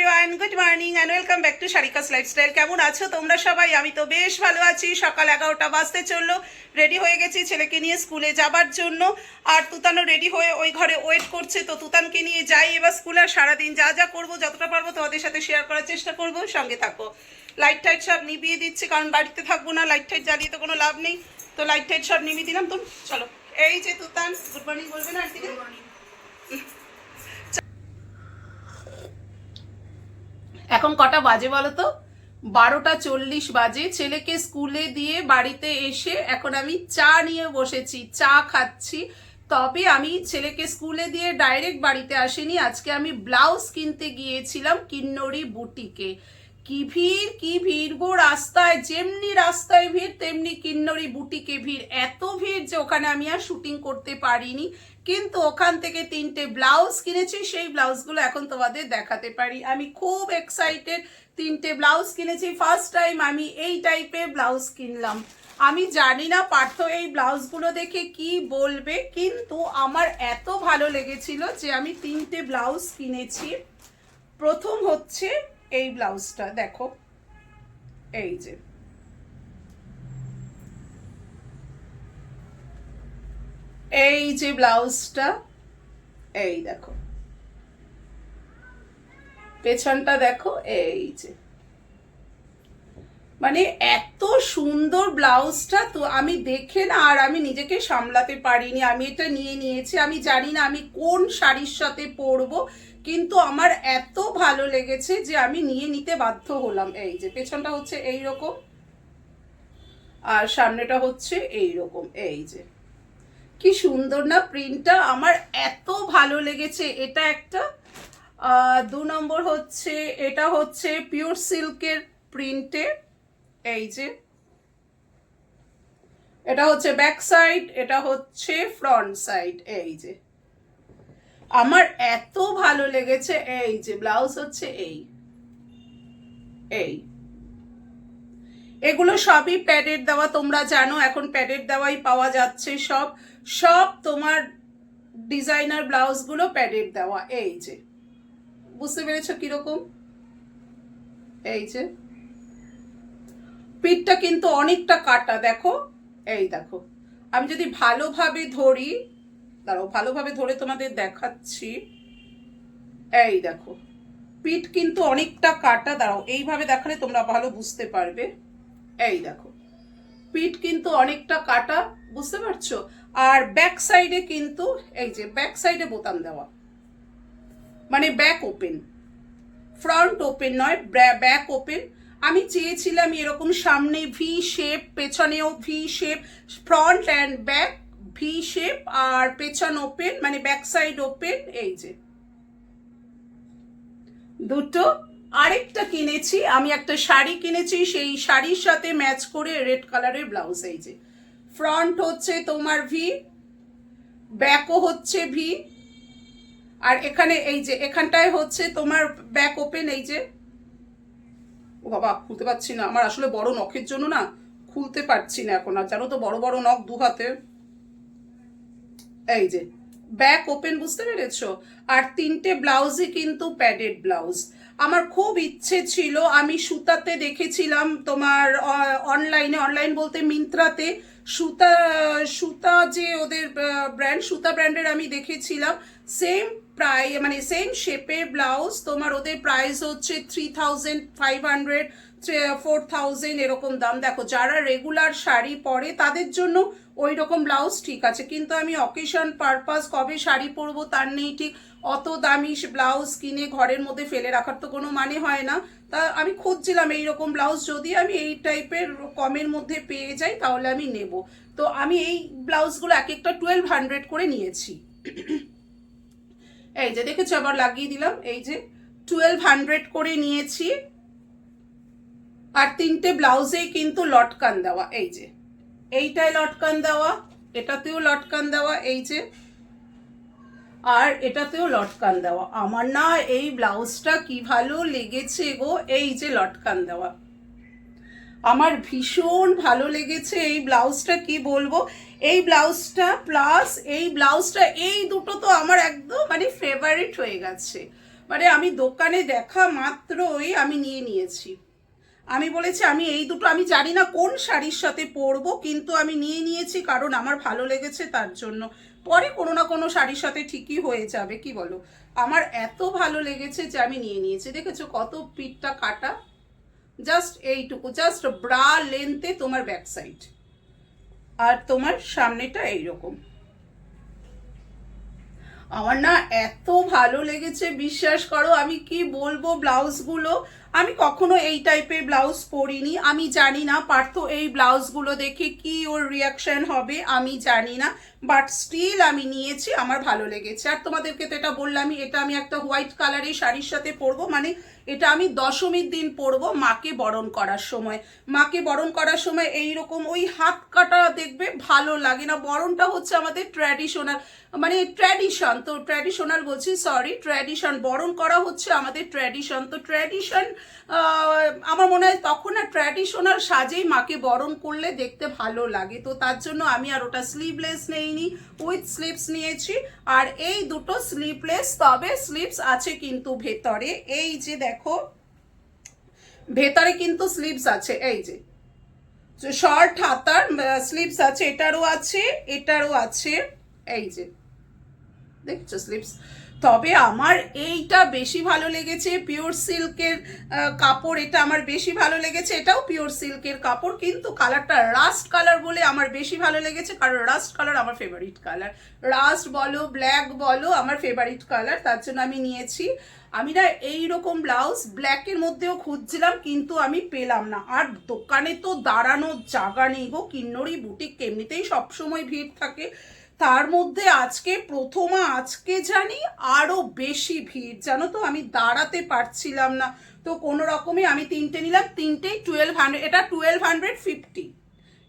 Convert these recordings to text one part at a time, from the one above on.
Everyone good morning and welcome back to Sharika's lifestyle কেমন আছো তোমরা সবাই? আমি তো বেশ ভালো আছি। সকাল এগারোটা বাজতে চলল। রেডি হয়ে গেছি ছেলেকে নিয়ে স্কুলে যাবার জন্য। আর তুতানও রেডি হয়ে ওই ঘরে ওয়েট করছে। তো তুতানকে নিয়ে যাই এবার স্কুলে আর সারাদিন যা যা করব, যতটা পারব তোমাদের সাথে শেয়ার করার চেষ্টা করব। সঙ্গে থাকো। লাইট টাইট সব নিভিয়ে দিচ্ছি, কারণ বাড়িতে থাকব না। লাইট টাইট জ্বালিয়ে তো কোনো লাভ নেই। তো লাইট টাইট সব নিভিয়ে দিলাম। তো চলো, এই যে তুতান গুড মর্নিং বলবে না আন্টিকে? এখন কটা বাজে বলো তো বারোটা চল্লিশ বাজে। ছেলেকে স্কুলে দিয়ে বাড়িতে এসে এখন আমি চা নিয়ে বসেছি, চা খাচ্ছি। তবে আমি ছেলেকে স্কুলে দিয়ে ডাইরেক্ট বাড়িতে আসিনি। আজকে আমি ব্লাউজ কিনতে গিয়েছিলাম কিন্নরি বুটিকে। কি ভিড় কি ভিড় গো রাস্তায়, যেমনি রাস্তায় ভিড়, তেমনি কিন্নরি বুটিকে ভিড়। এত ভিড় যে ওখানে আমি আর শুটিং করতে পারিনি। কিন্তু ওখান থেকে তিনটে ব্লাউজ কিনেছি, সেই ব্লাউজগুলো এখন তোমাদের দেখাতে পারি। আমি খুব এক্সাইটেড তিনটে ব্লাউজ কিনেছি। ফার্স্ট টাইম আমি এই টাইপের ব্লাউজ কিনলাম। আমি জানি না পার্থ এই ব্লাউজগুলো দেখে কি বলবে, কিন্তু আমার এত ভালো লেগেছিল যে আমি তিনটে ব্লাউজ কিনেছি। প্রথম হচ্ছে এই ব্লাউজটা, দেখো। এই যে। এই যে ব্লাউজটা, এই দেখো। পেছনটা দেখো, এই যে। মানে এত সুন্দর ব্লাউজটা তো আমি দেখে না, আর আমি নিজেকে সামলাতে পারিনি। আমি এটা নিয়ে নিয়েছি, আমি জানি না আমি কোন শাড়ির সাথে পরবো, কিন্তু আমার এত ভালো লেগেছে যে আমি নিয়ে নিতে বাধ্য হলাম। এই যে, পেছনটা হচ্ছে এই রকম আর সামনেটা হচ্ছে এই রকম এই যে। কি সুন্দর না প্রিন্টটা আমার এত ভালো লেগেছে। এটা একটা দু নম্বর হচ্ছে, এটা হচ্ছে পিওর সিল্কের প্রিন্টে এই যে। এটা হচ্ছে ব্যাক সাইড এটা হচ্ছে ফ্রন্ট সাইড এই যে। আমার এত ভালো লেগেছে, এই যে ব্লাউজ হচ্ছে এই এই। এগুলো সবই প্যাডের দেওয়া, তোমরা জানো, এখন প্যাডের দেওয়াই পাওয়া যাচ্ছে সব। সব তোমার ডিজাইনার ব্লাউজগুলো প্যাডের দেওয়া, এই যে। বুঝতে পেরেছ কীরকম? এই যে। পিঠটা কিন্তু অনেকটা কাটা, দেখো। এই দেখো। আমি যদি ভালোভাবে ধরি, দাঁড়াও, ভালোভাবে ধরে তোমাদের দেখাচ্ছি। এই দেখো। পিঠ কিন্তু অনেকটা কাটা, দাঁড়াও, এইভাবে দেখালে তোমরা ভালো বুঝতে পারবে। এই দেখো, পিঠ কিন্তু অনেকটা কাটা, বুঝতে পারছ? আর ব্যাক সাইডে কিন্তু, এই যে ব্যাক সাইডে বোতাম দেওয়া। মানে ব্যাক ওপেন ফ্রন্ট ওপেন নয় ব্যাক ওপেন আমি চেয়েছিলাম এরকম সামনে ভি শেপ পেছনেও V shape front and back V shape আর পেছন ওপেন মানে ব্যাক সাইড ওপেন এই যে। দুটো আরেকটা কিনেছি, আমি একটা শাড়ি কিনেছি, সেই শাড়ির সাথে ম্যাচ করে রেড কালারের ব্লাউজ, এই যে। ফ্রন্ট হচ্ছে তোমার ভি, ব্যাকও হচ্ছে ভি, আর এখানে এই যে, এখানটায় হচ্ছে তোমার ব্যাক ওপেন, এই যে। ও বাবা, খুলতে পারছি না, আমার আসলে বড় নখের জন্য না, খুলতে পারছি না এখন, আর জানো তো, বড় বড় নখ দু হাতে। এই যে, ব্যাক ওপেন, বুঝতে পেরেছ? আর তিনটে ব্লাউজই কিন্তু প্যাডেড ব্লাউজ। আমার খুব ইচ্ছে ছিল, আমি সুতাতে দেখেছিলাম তোমার অনলাইনে অনলাইন বলতে মিন্ত্রাতে সুতা সুতা যে ওদের ব্র্যান্ড সুতা ব্র্যান্ডের আমি দেখেছিলাম। সেম প্রাই মানে সেম শেপের ব্লাউজ তোমার ওদের প্রাইস হচ্ছে three thousand five hundred four thousand এরকম দাম। দেখো, যারা রেগুলার শাড়ি পরে, তাদের জন্য ওই রকম ব্লাউজ ঠিক আছে। কিন্তু আমি অকেশন পারপাস কবে শাড়ি পরবো তার নেই ঠিক। অত দামি ব্লাউজ কিনে ঘরের মধ্যে ফেলে রাখার তো কোনো মানে হয় না। তা আমি খুঁজছিলাম এইরকম ব্লাউজ, যদি আমি এই টাইপের কমের মধ্যে পেয়ে যাই তাহলে আমি নেব। তো আমি এই ব্লাউজগুলো এক একটা টুয়েলভ হান্ড্রেড করে নিয়েছি। এই যে দেখেছ, আবার লাগিয়ে দিলাম। এই যে টুয়েলভ হান্ড্রেড করে নিয়েছি। আর তিনটে ব্লাউজেই কিন্তু লটকান দেওয়া। এই যে এইটায় লটকান দেওয়া, এটাতেও লটকান দেওয়া। এই যে আর এটাতেও লটকান দেওয়া। আমার না এই ব্লাউজটা কি ভালো লেগেছে গো, এই যে লটকান দেওয়া। আমার ভীষণ ভালো লেগেছে এই ব্লাউজটা, কি বলব? এই ব্লাউজটা প্লাস এই ব্লাউজটা, এই দুটো তো আমার একদম মানে ফেভারিট হয়ে গেছে। মানে আমি দোকানে দেখা মাত্রই আমি নিয়ে নিয়েছি। আমি বলেছি, আমি এই দুটো, আমি জানি না কোন শাড়ির সাথে পরবো, কিন্তু আমি নিয়ে নিয়েছি কারণ আমার ভালো লেগেছে তার জন্য। পরে কোনো না কোনো শাড়ির সাথে ঠিকই হয়ে যাবে, কি বলো? আমার এত ভালো লেগেছে যে আমি নিয়ে নিয়েছি, দেখেছ কত পিঠটা কাটা? জাস্ট এইটুকু জাস্ট ব্রা লেন্থে তোমার ব্যাক সাইড আর তোমার সামনেটা এইরকম। আমার না এত ভালো লেগেছে, বিশ্বাস করো, আমি কি বলব ব্লাউজগুলো? আমি কখনো এই টাইপের ব্লাউজ পরিনি, আমি জানি না, পার্থ এই ব্লাউজগুলো দেখে কি ওর রিয়াকশন হবে, আমি জানি না। বাট স্টিল আমি নিয়েছি, আমার ভালো লেগেছে। আর তোমাদেরকে তো এটা বললামই, এটা আমি একটা হোয়াইট কালারের শাড়ির সাথে পরবো মানে এটা আমি দশমীর দিন পরবো মাকে বরণ করার সময়। মাকে বরণ করার সময় এই রকম ওই হাত কাটা দেখবে ভালো লাগে না। বরণটা হচ্ছে আমাদের ট্র্যাডিশনাল মানে ট্র্যাডিশন তো ট্র্যাডিশনাল বলছি সরি ট্র্যাডিশন বরণ করা হচ্ছে আমাদের ট্র্যাডিশন তো ট্র্যাডিশন আমার মনে হয় তখন না ট্র্যাডিশনাল সাজেই মাকে বরণ করলে দেখতে ভালো লাগে। তো তার জন্য আমি আর ওটা স্লিভলেস নেইনি উইথ স্লিপস নিয়েছি। আর এই দুটো স্লিপলেস তবে স্লিপস আছে কিন্তু ভেতরে। এই যে দেখো, ভেতরে কিন্তু স্লিপস আছে, এই যে। শর্ট হাতার স্লিপস আছে, এটারও আছে এটারও আছে, এই যে। দেখছ স্লিপস তবে আমার এইটা বেশি ভালো লেগেছে পিওর সিল্কের কাপড় এটা আমার বেশি ভালো লেগেছে, এটাও পিওর সিল্কের কাপড়, কিন্তু কালারটা রাস্ট কালার বলে আমার বেশি ভালো লেগেছে, কারণ রাস্ট কালার আমার ফেভারিট কালার রাস্ট বলো ব্ল্যাক বলো, আমার ফেভারিট কালার তার জন্য আমি নিয়েছি। আমি না এই রকম ব্লাউজ ব্ল্যাকের মধ্যেও খুঁজছিলাম, কিন্তু আমি পেলাম না। আর দোকানে তো দাঁড়ানোর জায়গা নেই গো, কিন্নরি বুটিক এমনিতেই সবসময় ভিড় থাকে। তার মধ্যে আজকে প্রথমা, আজকে জানি আরও বেশি ভিড়। জানো তো, আমি দাঁড়াতে পারছিলাম না। তো কোনো রকমে আমি তিনটে নিলাম তিনটেই টুয়েলভ হান্ড্রেড এটা টুয়েলভ হান্ড্রেড ফিফটি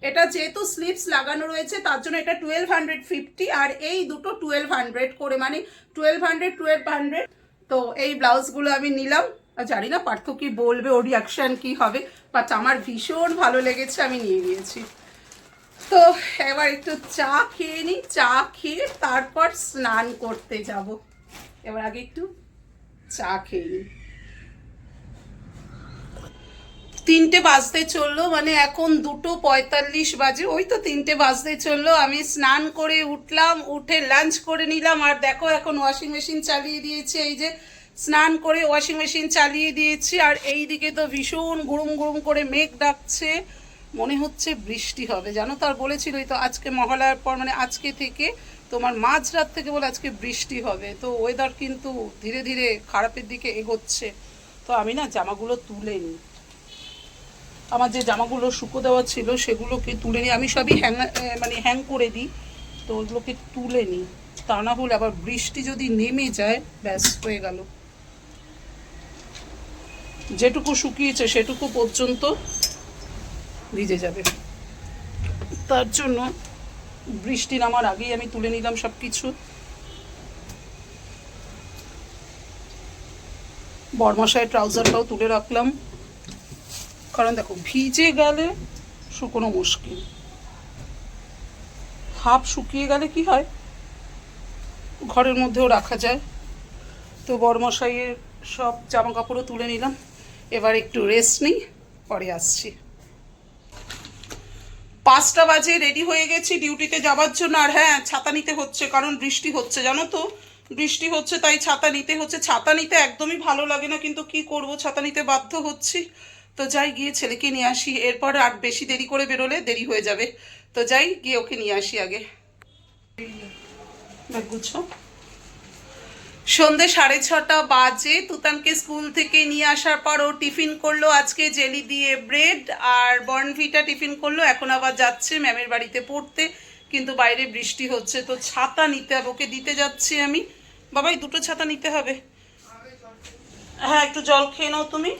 এটা যেহেতু স্লিপস লাগানো রয়েছে, তার জন্য এটা টুয়েলভ হান্ড্রেড ফিফটি আর এই দুটো টুয়েলভ হান্ড্রেড করে মানে টুয়েলভ হান্ড্রেড টুয়েলভ হান্ড্রেড তো এই ব্লাউজগুলো আমি নিলাম। আর জানি না পার্থ কি বলবে, ওর রিয়াকশান কি হবে বাট আমার ভীষণ ভালো লেগেছে, আমি নিয়ে নিয়েছি। তো এবার একটু চা খেয়ে নিই চা খেয়ে তারপর স্নান করতে যাব। এবার আগে একটু চা খেয়ে নিই তিনটে বাজতে চলল মানে এখন দুটো পঁয়তাল্লিশ বাজে। ওই তো তিনটে বাজতে চলল, আমি স্নান করে উঠলাম, উঠে লাঞ্চ করে নিলাম। আর দেখো এখন ওয়াশিং মেশিন চালিয়ে দিয়েছি, এই যে স্নান করে ওয়াশিং মেশিন চালিয়ে দিয়েছি। আর এই দিকে তো ভীষণ গুড়ুম গুড়ুম করে মেঘ ডাকছে। মনে হচ্ছে বৃষ্টি হবে। জানো তো আর বলেছিলই তো আজকে মহালয়ার পর মানে আজকে থেকে তোমার মাঝরাত থেকে বলে আজকে বৃষ্টি হবে। তো ওয়েদার কিন্তু ধীরে ধীরে খারাপের দিকে এগোচ্ছে। তো আমি না জামাগুলো তুলে নিই আমার যে জামাগুলো শুকো দেওয়া ছিল সেগুলোকে তুলে নিই আমি সবই হ্যাং মানে হ্যাং করে দিই। তো ওগুলোকে তুলে নিই তা না হলে আবার বৃষ্টি যদি নেমে যায়, ব্যাস হয়ে গেল। যেটুকু শুকিয়েছে সেটুকু পর্যন্ত ভিজে যাবে। তার জন্য বৃষ্টি নামার আগেই আমি তুলে নিলাম সব কিছু বরমশায় ট্রাউজারটাও তুলে রাখলাম। কারণ দেখো, ভিজে গেলে শুকনো মুশকিল। হাফ শুকিয়ে গেলে কি হয়? ঘরের মধ্যেও রাখা যায়। তো বরমশাইয়ের সব জামা কাপড়ও তুলে নিলাম। এবার একটু রেস্ট নিই, পরে আসছি। পাঁচটা বাজে রেডি হয়ে গেছি ডিউটিতে যাওয়ার জন্য। আর হ্যাঁ ছাতা নিতে হচ্ছে, কারণ বৃষ্টি হচ্ছে, জানো তো? বৃষ্টি হচ্ছে, তাই ছাতা নিতে হচ্ছে। ছাতা নিতে একদমই ভালো লাগে না, কিন্তু কি করব? ছাতা নিতে বাধ্য হচ্ছি। তো যাই, গিয়ে ছেলেকে নিয়ে আসি। এরপর আর বেশি দেরি করে বেরোলে দেরি হয়ে যাবে। তো যাই, গিয়ে ওকে নিয়ে আসি আগে। গুছো? সন্ধে সাড়ে ছটা বাজে। তুতানকে স্কুল থেকে নিয়ে আসার পর ও টিফিন করল আজকে জেলি দিয়ে ব্রেড আর বর্নভিটা টিফিন করল। এখন আবার যাচ্ছে ম্যামের বাড়িতে পড়তে, কিন্তু বাইরে বৃষ্টি হচ্ছে, তো ছাতা নিতে হবে, ওকে দিতে যাচ্ছি আমি। বাবাই, দুটো ছাতা নিতে হবে। হ্যাঁ একটু জল খেয়ে নাও তুমি।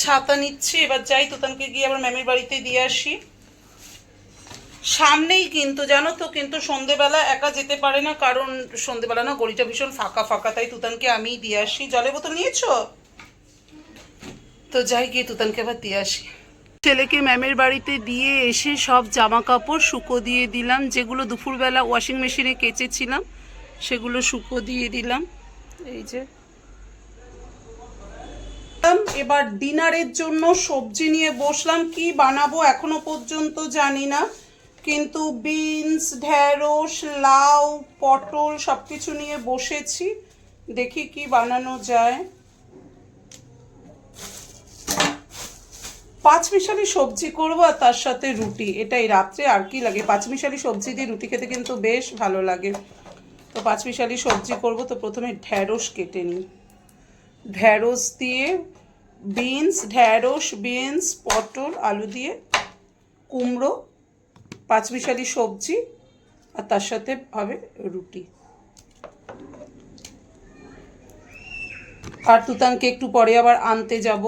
ছাতা নিচ্ছি, এবার যাই, তুতানকে গিয়ে আবার ম্যামের বাড়িতে দিয়ে আসি। সামনেই কিন্তু, জানো তো, কিন্তু সন্ধেবেলা একা যেতে পারে না, কারণ সন্ধেবেলা না গড়িটা ভীষণ ফাঁকা ফাঁকা, তাই তুতানকে আমিই দিয়ে আসি। জলের বোতল নিয়েছো? তো যাই গিয়ে তুতানকে আবার দিয়ে আসি। ছেলেকে ম্যামের বাড়িতে দিয়ে এসে সব জামা কাপড় শুকো দিয়ে দিলাম, যেগুলো দুপুরবেলা ওয়াশিং মেশিনে কেচেছিলাম, সেগুলো শুকো দিয়ে দিলাম। এই যে। এবার ডিনারের জন্য সবজি নিয়ে বসলাম, কি বানাবো এখনও পর্যন্ত জানি না। কিন্তু বিনস ঢেঁড়স লাউ, পটল সব কিছু নিয়ে বসেছি। দেখি কি বানানো যায়। পাঁচমিশালি সবজি করব আর তার সাথে রুটি। এটাই রাত্রে আর কি লাগে? পাঁচমিশালি সবজি দিয়ে রুটি খেতে কিন্তু বেশ ভালো লাগে। তো পাঁচমিশালি সবজি করব, তো প্রথমে ঢ্যাঁড়স কেটে নিই। ঢ্যাঁড়স দিয়ে বিনস, ঢ্যাঁড়স, বিনস, পটল, আলু দিয়ে কুমড়ো পাঁচমিশালি সবজি আর তার সাথে হবে রুটি। আর তুতানকে একটু পরে আবার আনতে যাব।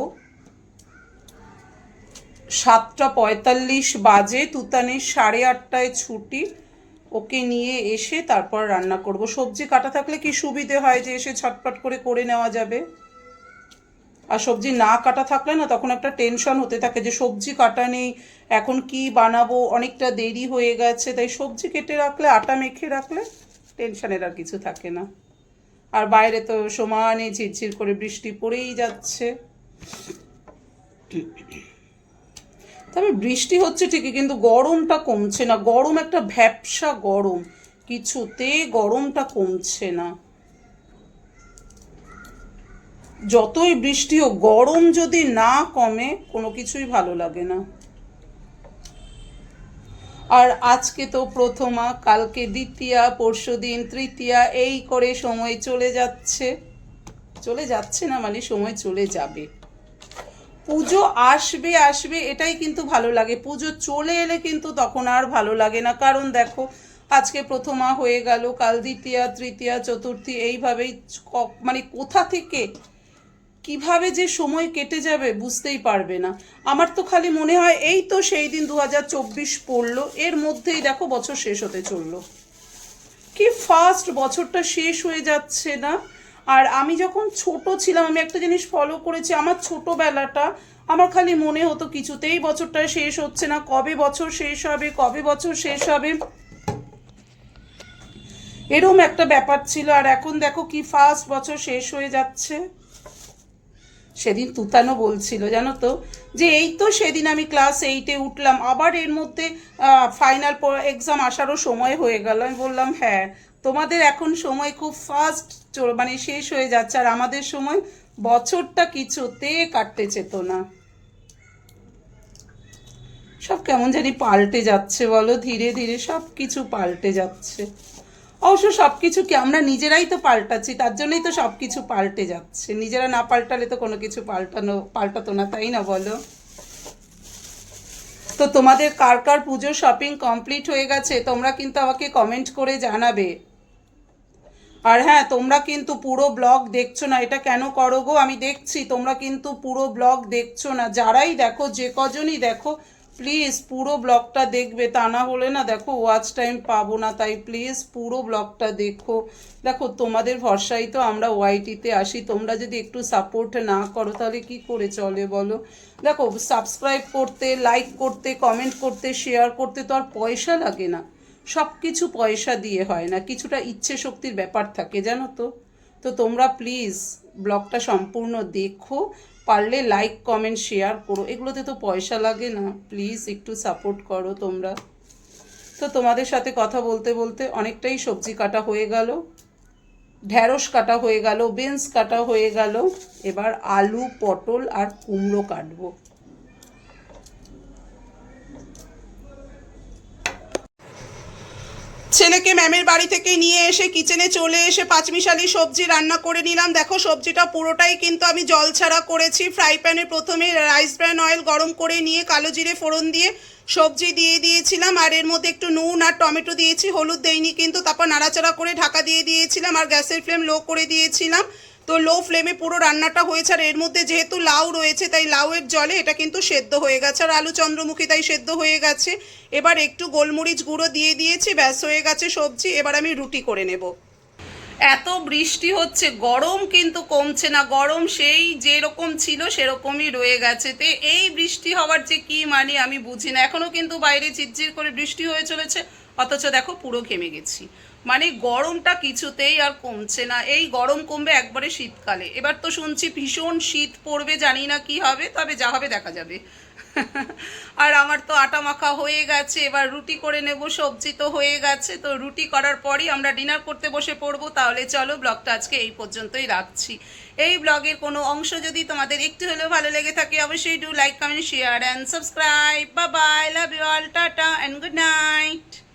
সাতটা পঁয়তাল্লিশ বাজে, তুতানের সাড়ে আটটায় ছুটি। ওকে নিয়ে এসে তারপর রান্না করব। সবজি কাটা থাকলে কি সুবিধে হয় যে এসে ছটপট করে করে নেওয়া যাবে? আর সবজি না কাটা থাকলে না তখন একটা টেনশন হতে থাকে যে সবজি কাটা নেই, এখন কি বানাবো, অনেকটা দেরি হয়ে গেছে, তাই সবজি কেটে রাখলে, আটা মেখে রাখলে টেনশনের আর কিছু থাকে না। আর বাইরে তো সমানে ঝিরঝির করে বৃষ্টি পড়েই যাচ্ছে। তবে বৃষ্টি হচ্ছে ঠিকই, কিন্তু গরমটা কমছে না, গরম একটা ভ্যাপসা গরম, কিছুতে গরমটা কমছে না। যতই বৃষ্টি হোক, গরম যদি না কমে, কোনো কিছুই ভালো লাগে না। আর আজকে তো প্রথমা, কালকে দ্বিতীয়া, পরশু দিন তৃতীয়া, এই করে সময় চলে যাচ্ছে। চলে যাচ্ছে না মানে সময় চলে যাবে। পুজো আসবে আসবে, এটাই কিন্তু ভালো লাগে। পুজো চলে এলে কিন্তু তখন আর ভালো লাগে না। কারণ দেখো, আজকে প্রথমা হয়ে গেল, কাল দ্বিতীয়া, তৃতীয়া, চতুর্থী, এইভাবেই মানে কোথা থেকে কীভাবে যে সময় কেটে যাবে বুঝতেই পারবে না। আমার তো খালি মনে হয় এই তো সেই দিন দু হাজার চব্বিশ পড়ল, এর মধ্যেই দেখো বছর শেষ হতে চলল। কি ফাস্ট বছরটা শেষ হয়ে যাচ্ছে না। আর আমি যখন ছোট ছিলাম, আমি একটা জিনিস ফলো করেছি, আমার ছোটবেলাটা আমার খালি মনে হতো কিছুতেই বছরটা শেষ হচ্ছে না, কবে বছর শেষ হবে, কবে বছর শেষ হবে। এরম একটা ব্যাপার ছিল, আর এখন দেখো কি ফার্স্ট বছর শেষ হয়ে যাচ্ছে। সেদিন তুতানো বলছিল, জানো তো, যে এই তো সেদিন আমি ক্লাস এইটে উঠলাম, আবার এর মধ্যে ফাইনাল এক্সাম আসারও সময় হয়ে গেল। আমি বললাম হ্যাঁ তোমাদের এখন সময় খুব ফাস্ট মানে শেষ হয়ে যাচ্ছে, আর আমাদের সময় বছরটা কিছুতে কাটতে চেত না। সব কেমন জানি পাল্টে যাচ্ছে, বলো, ধীরে ধীরে সব কিছু পাল্টে যাচ্ছে। অবশ্য সব কিছু কি আমরা নিজেরাই তো পাল্টাচ্ছি, তার জন্যই তো সব কিছু পাল্টে যাচ্ছে। নিজেরা না পাল্টালে তো কোনো কিছু পাল্টানো, পাল্টাতো না, তাই না বলো? তো তোমাদের কার কার পুজোর শপিং কমপ্লিট হয়ে গেছে, তোমরা কিন্তু আমাকে কমেন্ট করে জানাবে। আর হ্যাঁ তোমরা কিন্তু পুরো ব্লগ দেখছ না, এটা কেন করো গো? আমি দেখছি, তোমরা কিন্তু পুরো ব্লগ দেখছ না। যারাই দেখো, যে কজনই দেখো প্লিজ পুরো ব্লগটা দেখবে। তা না হলে না দেখো ওয়াচ টাইম পাবো না। তাই প্লিজ পুরো ব্লগটা দেখো। দেখো, তোমাদের ভরসাই তো আমরা ওয়াইটিতে আসি। তোমরা যদি একটু সাপোর্ট না করো, তাহলে কি করে চলে বলো? দেখো সাবস্ক্রাইব করতে লাইক করতে কমেন্ট করতে শেয়ার করতে তো আর পয়সা লাগে না। সব কিছু পয়সা দিয়ে হয় না। কিছুটা ইচ্ছে শক্তির ব্যাপার থাকে, জানো তো? তো তোমরা প্লিজ ব্লগটা সম্পূর্ণ দেখো। পারলে লাইক কমেন্ট শেয়ার করো। এগুলোতে তো পয়সা লাগে না। প্লিজ একটু সাপোর্ট করো তোমরা। তো তোমাদের সাথে কথা বলতে বলতে অনেকটাই সবজি কাটা হয়ে গেল। ঢ্যাঁড়স কাটা হয়ে গেল বিনস কাটা হয়ে গেল। এবার আলু, পটল আর কুমড়ো কাটবো। ছেলেকে ম্যামের বাড়ি থেকে নিয়ে এসে কিচেনে চলে এসে পাঁচমিশালি সবজি রান্না করে নিলাম। দেখো, সবজিটা পুরোটাই কিন্তু আমি জল ছাড়া করেছি। ফ্রাই প্যানে প্রথমে রাইস ব্র্যান অয়েল গরম করে নিয়ে কালো জিরে ফোড়ন দিয়ে সবজি দিয়ে দিয়েছিলাম। আর এর মধ্যে একটু নুন আর টমেটো দিয়েছি, হলুদ দেইনি কিন্তু তারপর নাড়াচাড়া করে ঢাকা দিয়ে দিয়েছিলাম। আর গ্যাসের ফ্লেম লো করে দিয়েছিলাম। তো লো ফ্লেমে পুরো রান্নাটা হয়েছে আর এর মধ্যে যেহেতু লাউ রয়েছে, তাই লাউয়ের জলে এটা কিন্তু সেদ্ধ হয়ে গেছে আর আলু চন্দ্রমুখী তাই সেদ্ধ হয়ে গেছে। এবার একটু গোলমরিচ গুঁড়ো দিয়ে দিয়েছি, ব্যাস হয়ে গেছে সবজি। এবার আমি রুটি করে নেব। এত বৃষ্টি হচ্ছে, গরম কিন্তু কমছে না। গরম সেই যেরকম ছিল সেরকমই রয়ে গেছে। তে এই বৃষ্টি হওয়ার যে কি মানে আমি বুঝি না। এখনও কিন্তু বাইরে ঝিরঝির করে বৃষ্টি হয়ে চলেছে। অথচ দেখো পুরো ঘেমে গেছি। মানে গরমটা কিছুতেই আর কমছে না। এই গরম কমবে একবারে শীতকালে। এবার তো শুনছি ভীষণ শীত পড়বে, জানি না কি হবে, তবে যা হবে দেখা যাবে। আর আমার তো আটা মাখা হয়ে গেছে, এবার রুটি করে নেব, সবজি তো হয়ে গেছে। তো রুটি করার পরই আমরা ডিনার করতে বসে পড়ব। তাহলে চলো ব্লগটা আজকে এই পর্যন্তই রাখছি। এই ব্লগের কোনো অংশ যদি তোমাদের একটু হলেও ভালো লেগে থাকে, অবশ্যই do like comment share and subscribe বা bye love you all tata and good night